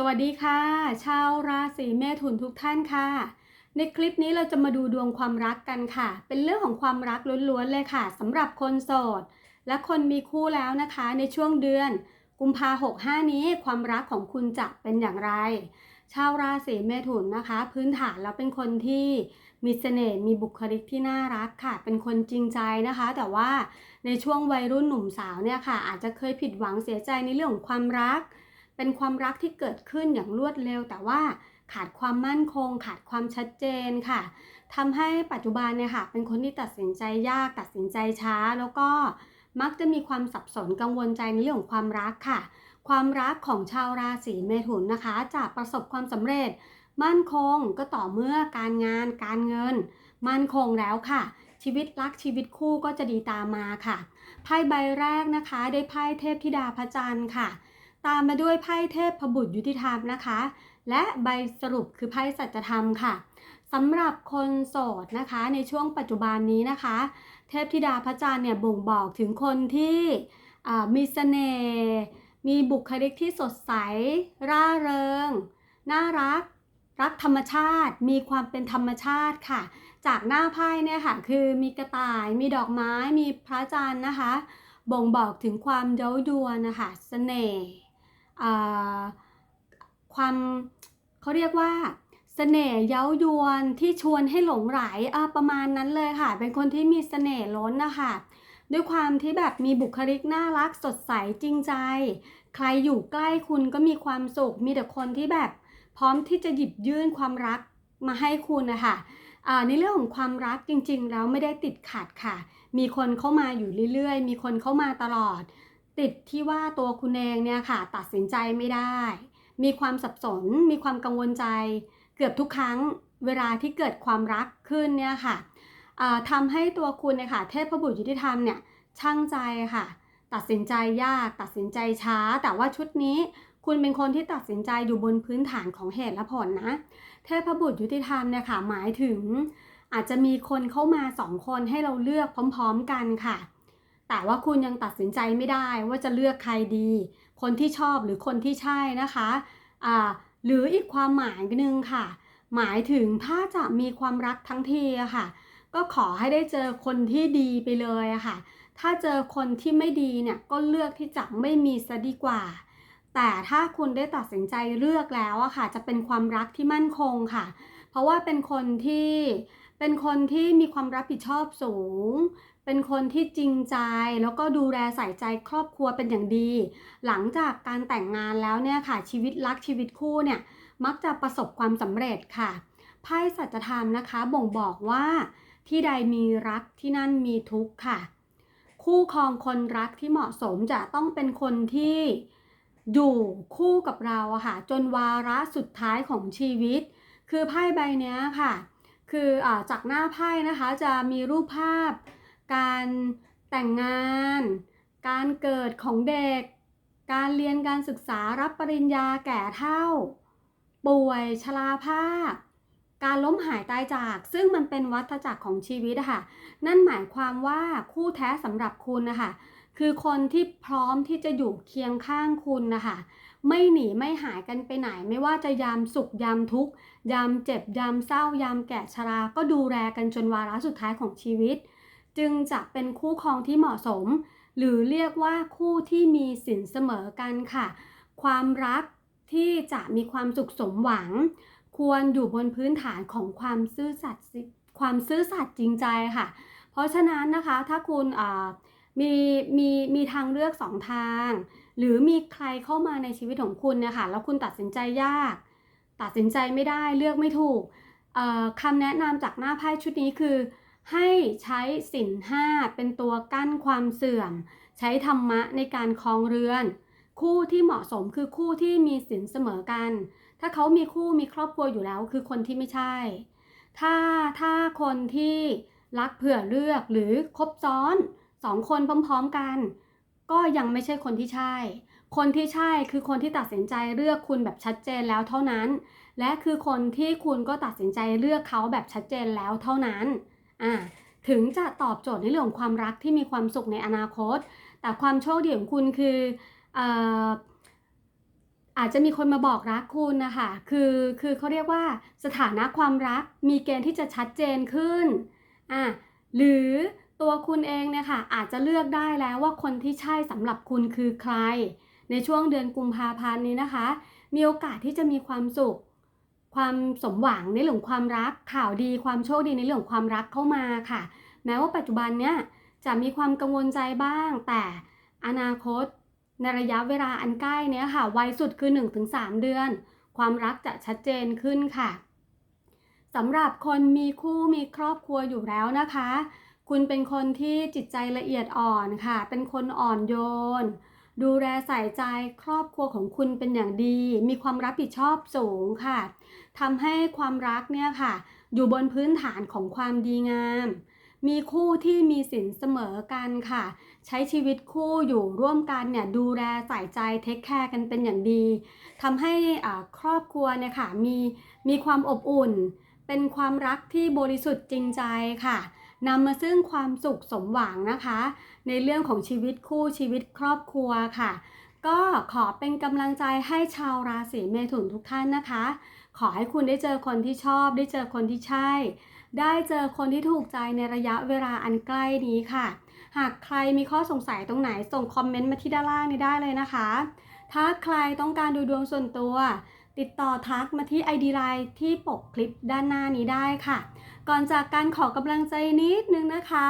สวัสดีค่ะ ชาวราศีเมถุนทุกท่านค่ะ ในคลิปนี้เราจะมาดูดวงความรักกันค่ะ เป็นเรื่องของความรักล้วนๆเลยค่ะสำหรับคนโสด และคนมีคู่แล้วนะคะ ในช่วงเดือน กุมภาหกห้านี้ความรักของคุณจะเป็นอย่างไร ชาวราศีเมถุนนะคะ พื้นฐานแล้วเป็นคนที่มีเสน่ห์มีบุคลิกที่น่ารักค่ะ เป็นคนจริงใจนะคะ แต่ว่าในช่วงวัยรุ่นหนุ่มสาวเนี่ยค่ะ อาจจะเคยผิดหวังเสียใจในเรื่องของความรัก เป็นความรักที่เกิดขึ้นอย่างรวดเร็ว แต่ว่าขาดความมั่นคง ขาดความชัดเจนค่ะทำให้ปัจจุบันเนี่ยค่ะ เป็นคนที่ตัดสินใจยาก ตัดสินใจช้า แล้วก็มักจะมีความสับสนกังวลใจในเรื่องของความรักค่ะ ความรักของชาวราศีเมถุนนะคะจะประสบความสำเร็จ มั่นคงก็ต่อเมื่อการงาน การเงิน มั่นคงแล้วค่ะ ชีวิตรักชีวิตคู่ก็จะดีตามมาค่ะไพ่ใบแรกนะคะ ได้ไพ่เทพธิดาพระจันทร์ค่ะ ตามมาด้วยไพ่เทพพบุตรยุติธรรมนะคะ และใบสรุปคือไพ่สัจธรรมค่ะสำหรับคนโสดนะคะในช่วงปัจจุบันนี้นะคะ เทพธิดาพระจันทร์เนี่ยบ่งบอกถึงคนที่มีเสน่ห์มีบุคลิกที่สดใส ร่าเริง น่ารัก รักธรรมชาติ มีความเป็นธรรมชาติค่ะ จากหน้าไพ่เนี่ยค่ะ คือมีกระต่าย มีดอกไม้ มีพระจันทร์นะคะ บ่งบอกถึงความเย้ายวนนะคะเสน่ห์ ความเขาเรียกว่าเสน่ห์เย้ายวนที่ชวนให้หลงไหลประมาณนั้นเลยค่ะ เป็นคนที่มีเสน่ห์ล้นนะคะด้วยความที่แบบมีบุคลิกน่ารักสดใสจริงใจ ใครอยู่ใกล้คุณก็มีความสุข มีแต่คนที่แบบพร้อมที่จะหยิบยื่นความรักมาให้คุณนะคะในเรื่องของความรักจริงๆแล้วไม่ได้ติดขัดค่ะ มีคนเข้ามาอยู่เรื่อยๆ มีคนเข้ามาตลอด ติดที่ว่าตัวคุณเองเนี่ยค่ะตัดสินใจไม่ได้ มีความสับสน มีความกังวลใจ เกือบทุกครั้งเวลาที่เกิดความรักขึ้นเนี่ยค่ะอ่าทำให้ตัวคุณเนี่ยค่ะเทพบุตรยุติธรรมเนี่ยช่างใจค่ะ ตัดสินใจยากตัดสินใจช้า แต่ว่าชุดนี้คุณเป็นคนที่ตัดสินใจอยู่บนพื้นฐานของเหตุและผลนะ เทพบุตรยุติธรรมเนี่ยค่ะหมายถึง อาจจะมีคนเข้ามาสองคนให้เราเลือกพร้อม ๆ กันค่ะ แต่ว่าคุณยังตัดสินใจไม่ได้ว่าจะเลือกใครดี คนที่ชอบหรือคนที่ใช่นะคะอ่าหรืออีกความหมายหนึ่งค่ะ หมายถึงถ้าจะมีความรักทั้งทีอะค่ะ ก็ขอให้ได้เจอคนที่ดีไปเลยอะค่ะ ถ้าเจอคนที่ไม่ดีเนี่ยก็เลือกที่จะไม่มีซะดีกว่า แต่ถ้าคุณได้ตัดสินใจเลือกแล้วอะค่ะ จะเป็นความรักที่มั่นคงค่ะ เพราะว่าเป็นคนที่เป็นคนที่มีความรับผิดชอบสูง เป็นคนที่จริงใจแล้วก็ดูแลใส่ใจครอบครัวเป็นอย่างดี หลังจากการแต่งงานแล้วเนี่ยค่ะ ชีวิตรักชีวิตคู่เนี่ยมักจะประสบความสำเร็จค่ะไพ่สัจธรรมนะคะ บ่งบอกว่า ที่ใดมีรักที่นั่นมีทุกข์ค่ะ คู่ครองคนรักที่เหมาะสมจะต้องเป็นคนที่อยู่คู่กับเราค่ะจนวาระสุดท้ายของชีวิต คือไพ่ใบนี้ค่ะ คืออจากหน้าไพ่นะคะจะมีรูปภาพ การแต่งงาน การเกิดของเด็ก การเรียนการศึกษารับปริญญาแก่เฒ่า ป่วยชราภาพ การล้มหายตายจาก ซึ่งมันเป็นวัฏจักรของชีวิตอะค่ะ นั่นหมายความว่าคู่แท้สำหรับคุณนะคะคือคนที่พร้อมที่จะอยู่เคียงข้างคุณนะคะไม่หนีไม่หายกันไปไหน ไม่ว่าจะยามสุขยามทุกข์ ยามเจ็บยามเศร้ายามแก่ชรา ก็ดูแลกันจนวาระสุดท้ายของชีวิต จึงจะเป็นคู่ครองที่เหมาะสม หรือเรียกว่าคู่ที่มีสินเสมอกันค่ะ ความรักที่จะมีความสุขสมหวัง ควรอยู่บนพื้นฐานของความซื่อสัตย์ความซื่อสัตย์จริงใจค่ะ เพราะฉะนั้นนะคะถ้าคุณมีมีมีทางเลือกสองทาง หรือมีใครเข้ามาในชีวิตของคุณเนี่ยค่ะแล้วคุณตัดสินใจยาก ตัดสินใจไม่ได้เลือกไม่ถูกคำแนะนำจากหน้าไพ่ชุดนี้คือ ให้ใช้สินห้าเป็นตัวกั้นความเสื่อม ใช้ธรรมะในการคลองเรือน คู่ที่เหมาะสมคือคู่ที่มีสินเสมอกัน ถ้าเขามีคู่มีครอบครัวอยู่แล้วคือคนที่ไม่ใช่ ถ้าถ้าคนที่รักเผื่อเลือกหรือคบซ้อนสองคนพร้อมๆกัน ก็ยังไม่ใช่คนที่ใช่ คนที่ใช่คือคนที่ตัดสินใจเลือกคุณแบบชัดเจนแล้วเท่านั้น และคือคนที่คุณก็ตัดสินใจเลือกเขาแบบชัดเจนแล้วเท่านั้น อ่าถึงจะตอบโจทย์ในเรื่องความรักที่มีความสุขในอนาคต แต่ความโชคดีของคุณคืออออาจจะมีคนมาบอกรักคุณนะคะคือคือเขาเรียกว่าสถานะความรักมีเกณฑ์ที่จะชัดเจนขึ้นอะหรือตัวคุณเองเนี่ยค่ะอาจจะเลือกได้แล้วว่าคนที่ใช่สำหรับคุณคือใคร ในช่วงเดือนกุมภาพันธ์นี้นะคะ มีโอกาสที่จะมีความสุข ความสมหวังในเรื่องความรักข่าวดีความโชคดีในเรื่องของความรักเข้ามาค่ะ แม้ว่าปัจจุบันเนี้ยจะมีความกังวลใจบ้าง แต่อนาคต ในระยะเวลาอันใกล้เนี้ยค่ะวัยสุดคือ 1-3 เดือน ความรักจะชัดเจนขึ้นค่ะสำหรับคนมีคู่มีครอบครัวอยู่แล้วนะคะ คุณเป็นคนที่จิตใจละเอียดอ่อนค่ะ เป็นคนอ่อนโยน ดูแลใส่ใจครอบครัวของคุณเป็นอย่างดี มีความรับผิดชอบสูงค่ะทำให้ความรักเนี่ยค่ะ อยู่บนพื้นฐานของความดีงาม มีคู่ที่มีสินเสมอกันค่ะ ใช้ชีวิตคู่อยู่ร่วมกันเนี่ยดูแลใส่ใจเทคแคร์กันเป็นอย่างดีทำให้ครอบครัวเนี่ยค่ะมีมีความอบอุ่น เป็นความรักที่บริสุทธิ์จริงใจค่ะ นำมาซึ่งความสุขสมหวังนะคะ ในเรื่องของชีวิตคู่ชีวิตครอบครัวค่ะ ก็ขอเป็นกำลังใจให้ชาวราศีเมถุนทุกท่านนะคะ ขอให้คุณได้เจอคนที่ชอบ ได้เจอคนที่ใช่ ได้เจอคนที่ถูกใจในระยะเวลาอันใกล้นี้ค่ะ หากใครมีข้อสงสัยตรงไหนส่งคอมเมนต์มาที่ด้านล่างนี้ได้เลยนะคะ ถ้าใครต้องการดูดวงส่วนตัวติดต่อทักมาที่ ID Line ที่ปกคลิปด้านหน้านี้ได้ค่ะ ก่อนจากการขอกำลังใจนิดนึงนะคะ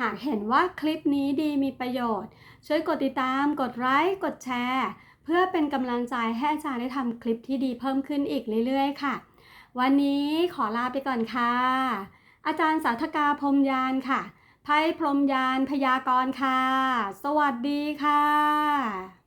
หากเห็นว่าคลิปนี้ดีมีประโยชน์ ช่วยกดติดตาม กดไลค์ กดแชร์ เพื่อเป็นกำลังใจให้อาจารย์ได้ทำคลิปที่ดีเพิ่มขึ้นอีกเรื่อยๆ ค่ะ วันนี้ขอลาไปก่อนค่ะ อาจารย์สาธกาพรมยานค่ะไพ่พรมยานพยากรณ์ค่ะ สวัสดีค่ะ